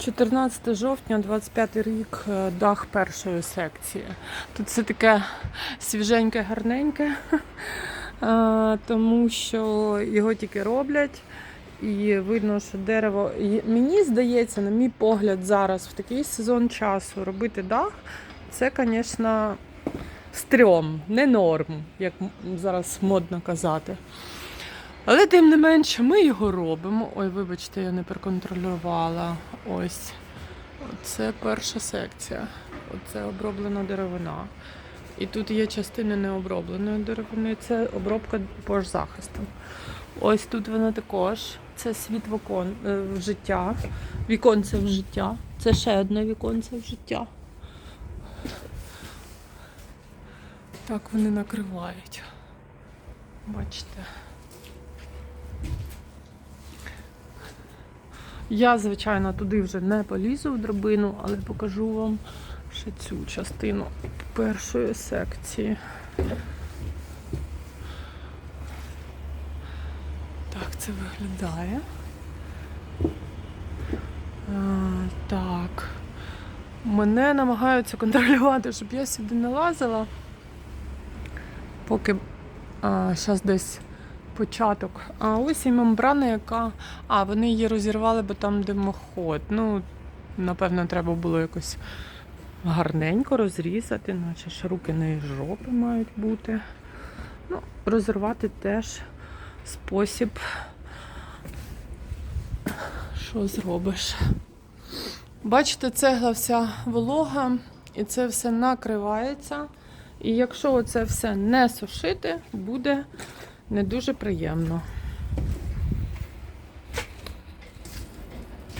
14 жовтня, 25 рік, е, дах першої секції. Тут все таке свіженьке, гарненьке, е, тому що його тільки роблять. І видно, що дерево. Мені здається, на мій погляд, зараз в такий сезон часу робити дах, це, звісно, стрьом, не норм, як зараз модно казати. Але тим не менше, ми його робимо. Ой, вибачте, я не проконтролювала. Ось. Це перша секція. Оце оброблена деревина. І тут є частини необробленої деревини. Це обробка по захисту. Ось тут вона також. Це світ в, е, в життя. Віконце в життя. Це ще одне віконце в життя. Так вони накривають. Бачите. Я, звичайно, туди вже не полізу в драбину, але покажу вам ще цю частину першої секції. Так це виглядає. А, так. Мене намагаються контролювати, щоб я сюди не лазила. Поки зараз десь початок. А ось і мембрана, яка. А, вони її розірвали, бо там димоход. Ну, напевно, треба було якось гарненько розрізати, наче ж руки не жопи мають бути. Ну, розірвати теж спосіб. Що зробиш? Бачите, цегла вся волога, і це все накривається. І якщо це все не сушити, буде не дуже приємно.